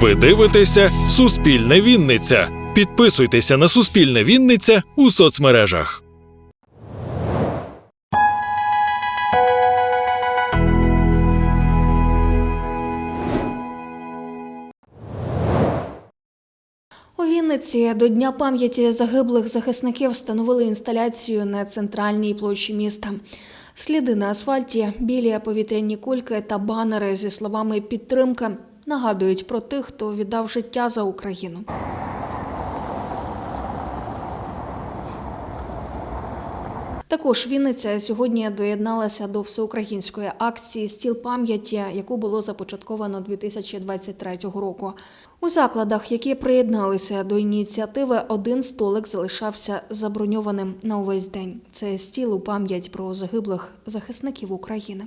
Ви дивитеся Суспільне Вінниця. Підписуйтеся на Суспільне Вінниця у соцмережах. У Вінниці до Дня пам'яті загиблих захисників встановили інсталяцію на центральній площі міста. Сліди на асфальті, білі повітряні кульки та банери зі словами підтримка нагадують про тих, хто віддав життя за Україну. Також Вінниця сьогодні доєдналася до всеукраїнської акції Стіл пам'яті, яку було започатковано 2023 року. У закладах, які приєдналися до ініціативи, один столик залишався заброньованим на увесь день. Це стіл у пам'ять про загиблих захисників України.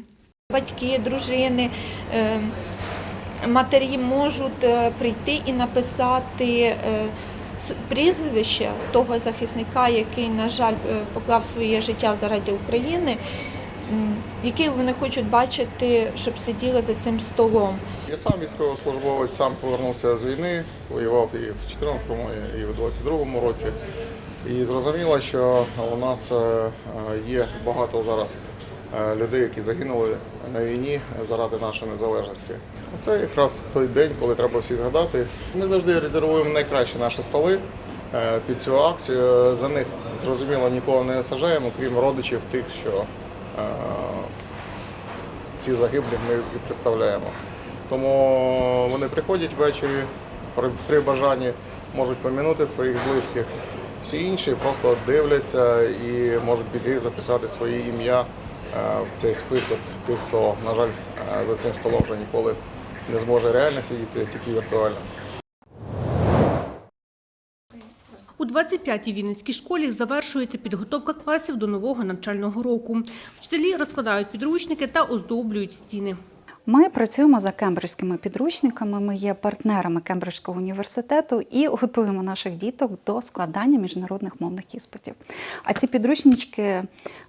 Батьки, дружини, е, матері можуть е, прийти і написати е, прізвище того захисника, який, на жаль, е, поклав своє життя заради України, який вони хочуть бачити, щоб сиділи за цим столом. Я сам військовослужбовець, сам повернувся з війни, воював і в 14-му, і в 22-му році. І зрозуміло, що у нас є багато зараз людей, які загинули на війні заради нашої незалежності. Це якраз той день, коли треба всіх згадати. Ми завжди резервуємо найкращі наші столи е, під цю акцію. За них зрозуміло нікого не сажаємо, крім родичів тих, що е, ці загиблих ми і представляємо. Тому вони приходять ввечері при, бажанні, можуть помінути своїх близьких. Всі інші просто дивляться і можуть піти записати своє ім'я е, в цей список тих, хто, на жаль, е, за цим столом вже ніколи не зможе реально сидіти, тільки віртуально. У 25-й Вінницькій школі завершується підготовка класів до нового навчального року. Вчителі розкладають підручники та оздоблюють стіни. Ми працюємо за кембриджськими підручниками. Ми є партнерами Кембриджського університету і готуємо наших діток до складання міжнародних мовних іспитів. А ці підручнички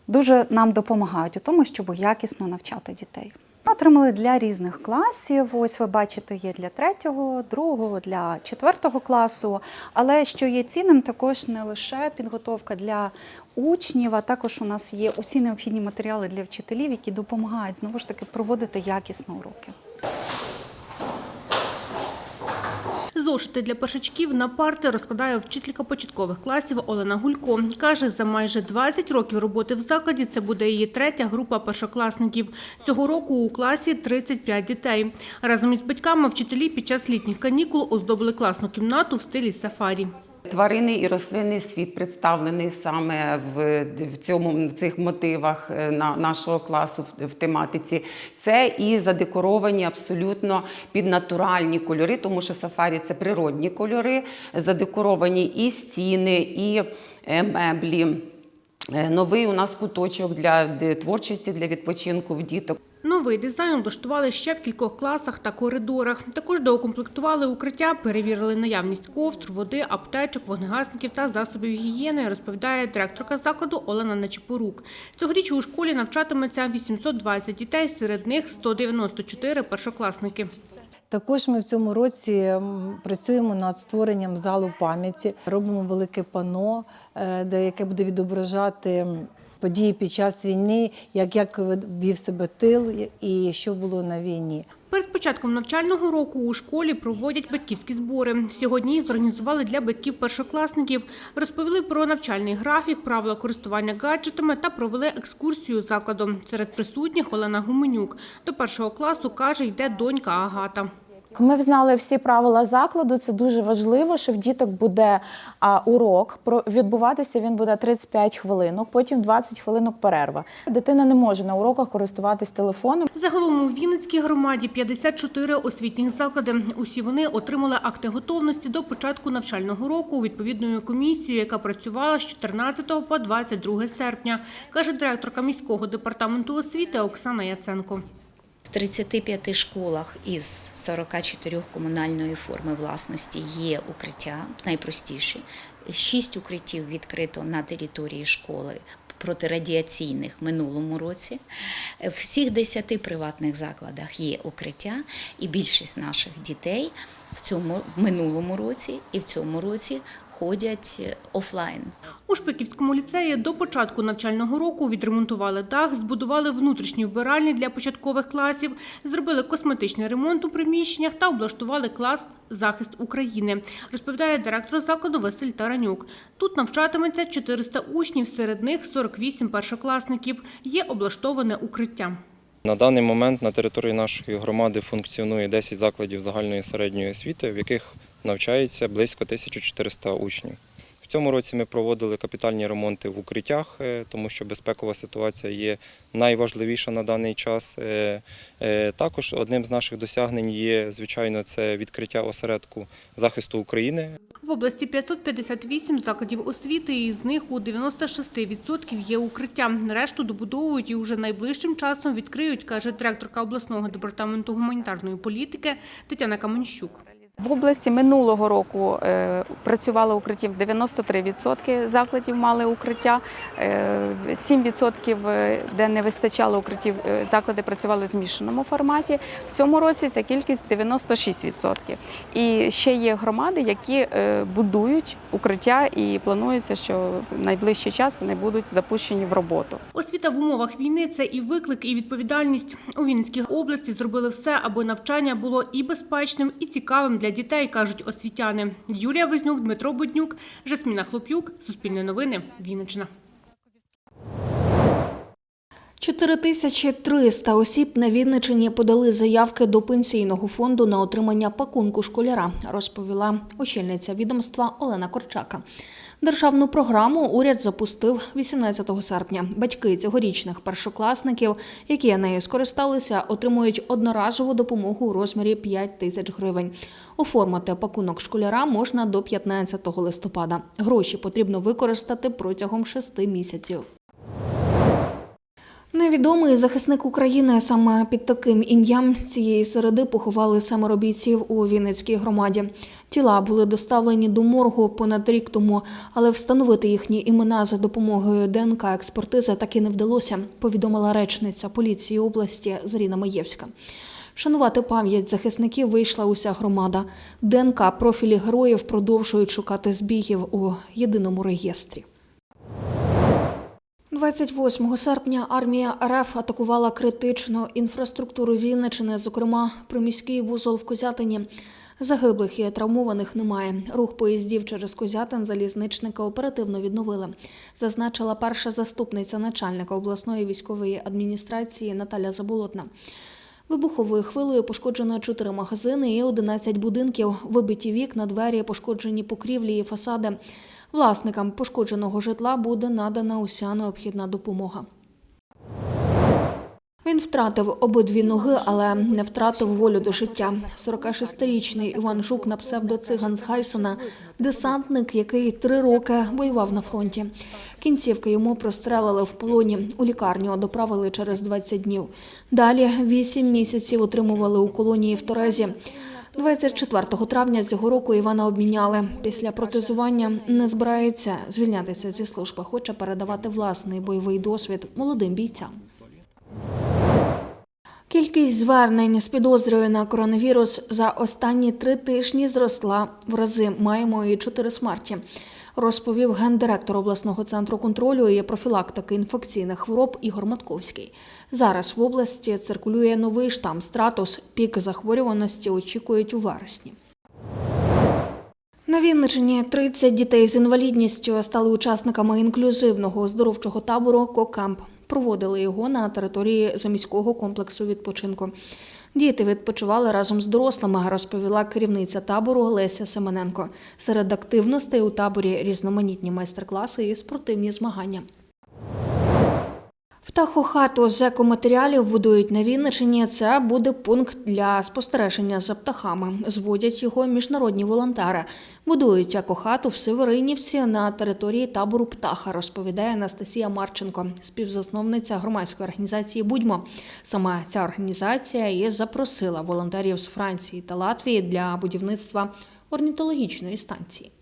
дуже нам допомагають у тому, щоб якісно навчати дітей. Ми Отримали для різних класів. Ось ви бачите, є для третього, другого, для четвертого класу. Але що є цінним, також не лише підготовка для учнів, а також у нас є усі необхідні матеріали для вчителів, які допомагають знову ж таки проводити якісно уроки. Зошити для першачків на парти розкладає вчителька початкових класів Олена Гулько. Каже, за майже 20 років роботи в закладі це буде її третя група першокласників. Цього року у класі 35 дітей. Разом із батьками вчителі під час літніх канікул оздобили класну кімнату в стилі сафарі. Тваринний і рослинний світ представлений саме в, в цьому в цих мотивах е, на нашого класу в, в тематиці. Це і задекоровані абсолютно під натуральні кольори, тому що сафарі це природні кольори, задекоровані і стіни, і е, меблі. Е, Новий у нас куточок для творчості, для відпочинку в діток. Новий дизайн облаштували ще в кількох класах та коридорах. Також доукомплектували укриття, перевірили наявність ковдр, води, аптечок, вогнегасників та засобів гігієни, розповідає директорка закладу Олена Нечипорук. Цьогоріч у школі навчатиметься 820 дітей, серед них 194 першокласники. Також ми в цьому році працюємо над створенням залу пам'яті. Робимо велике пано, е, де яке буде відображати події під час війни, як, як вів себе тил і що було на війні. Перед початком навчального року у школі проводять батьківські збори. Сьогодні їх зорганізували для батьків першокласників, розповіли про навчальний графік, правила користування гаджетами та провели екскурсію закладом. Серед присутніх Олена Гуменюк. До першого класу, каже, йде донька Агата. Ми взнали всі правила закладу. Це дуже важливо, що в діток буде а, урок. Про відбуватися він буде 35 хвилинок, потім 20 хвилинок перерва. Дитина не може на уроках користуватись телефоном. Загалом у Вінницькій громаді 54 освітніх заклади. Усі вони отримали акти готовності до початку навчального року відповідною комісією, яка працювала з 14 по 22 серпня, каже директорка міського департаменту освіти Оксана Яценко. В 35 школах із 44 комунальної форми власності є укриття найпростіші. Шість укриттів відкрито на території школи протирадіаційних минулому році. В всіх 10 приватних закладах є укриття, і більшість наших дітей в цьому в минулому році і в цьому році ходять е, офлайн. У Шпиківському ліцеї до початку навчального року відремонтували дах, збудували внутрішні вбиральні для початкових класів, зробили косметичний ремонт у приміщеннях та облаштували клас «Захист України», розповідає директор закладу Василь Таранюк. Тут навчатиметься 400 учнів, серед них 48 першокласників. Є облаштоване укриття. На даний момент на території нашої громади функціонує 10 закладів загальної середньої освіти, в яких навчається близько 1400 учнів. В цьому році ми проводили капітальні ремонти в укриттях, е, тому що безпекова ситуація є найважливіша на даний час. Е, е, Також одним з наших досягнень є, звичайно, це відкриття осередку захисту України В області 558 закладів освіти, і з них у 96% є укриття. Решту добудовують і уже найближчим часом відкриють, каже директорка обласного департаменту гуманітарної політики Тетяна Каменщук. В області минулого року е, працювало укриттів 93% закладів мали укриття, е, 7% е, де не вистачало укриттів, е, заклади працювали в змішаному форматі. В цьому році ця кількість 96%. І ще є громади, які е, будують укриття і планується, що в найближчий час вони будуть запущені в роботу. Освіта в умовах війни – це і виклик, і відповідальність. У Вінницькій області зробили все, аби навчання було і безпечним, і цікавим для дітей, кажуть освітяни. Юлія Вознюк, Дмитро Буднюк, Жасміна Хлоп'юк, Суспільне новини, Вінниччина. 4300 осіб на Вінниччині подали заявки до пенсійного фонду на отримання пакунку школяра, розповіла очільниця відомства Олена Корчака. Державну програму уряд запустив 18 серпня. Батьки цьогорічних першокласників, які нею скористалися, отримують одноразову допомогу у розмірі 5 тисяч гривень. Оформити пакунок школяра можна до 15 листопада. Гроші потрібно використати протягом 6 місяців. Невідомий захисник України саме під таким ім'ям цієї середи поховали семеро бійців у Вінницькій громаді. Тіла були доставлені до моргу понад рік тому, але встановити їхні імена за допомогою ДНК експертизи так і не вдалося. Повідомила речниця поліції області Заріна Маєвська. Вшанувати пам'ять захисників вийшла уся громада. ДНК профілі героїв продовжують шукати збігів у єдиному реєстрі. 28 серпня армія РФ атакувала критичну інфраструктуру Вінничини, зокрема приміський вузол в Козятині. Загиблих і травмованих немає. Рух поїздів через Козятин залізничника оперативно відновили, зазначила перша заступниця начальника обласної військової адміністрації Наталя Заболотна. Вибуховою хвилею пошкоджено чотири магазини і 11 будинків, вибиті вікна, двері, пошкоджені покрівлі і фасади. Власникам пошкодженого житла буде надана уся необхідна допомога. Він втратив обидві ноги, але не втратив волю до життя. 46-річний Іван Жук на псевдоциган з Гайсена – десантник, який три роки воював на фронті. Кінцівки йому прострелили в полоні. У лікарню доправили через 20 днів. Далі вісім місяців утримували у колонії в Торезі. 24 травня цього року Івана обміняли. Після протезування не збирається звільнятися зі служби, хоче передавати власний бойовий досвід молодим бійцям. Кількість звернень з підозрою на коронавірус за останні три тижні зросла в рази. Маємо і чотири смерті. Розповів гендиректор обласного центру контролю і профілактики інфекційних хвороб Ігор Матковський. Зараз в області циркулює новий штам стратус. Пік захворюваності очікують у вересні. На Вінничині 30 дітей з інвалідністю стали учасниками інклюзивного оздоровчого табору «Кокамп». Проводили його на території заміського комплексу відпочинку. Діти відпочивали разом з дорослими, розповіла керівниця табору Леся Семененко. Серед активностей у таборі різноманітні майстер-класи і спортивні змагання. Птахохату з екоматеріалів будують на Вінничині. Це буде пункт для спостереження за птахами. Зводять його міжнародні волонтери. Будують екохату в Северинівці на території табору птаха, розповідає Анастасія Марченко, співзасновниця громадської організації Будьмо. Саме ця організація і запросила волонтерів з Франції та Латвії для будівництва орнітологічної станції.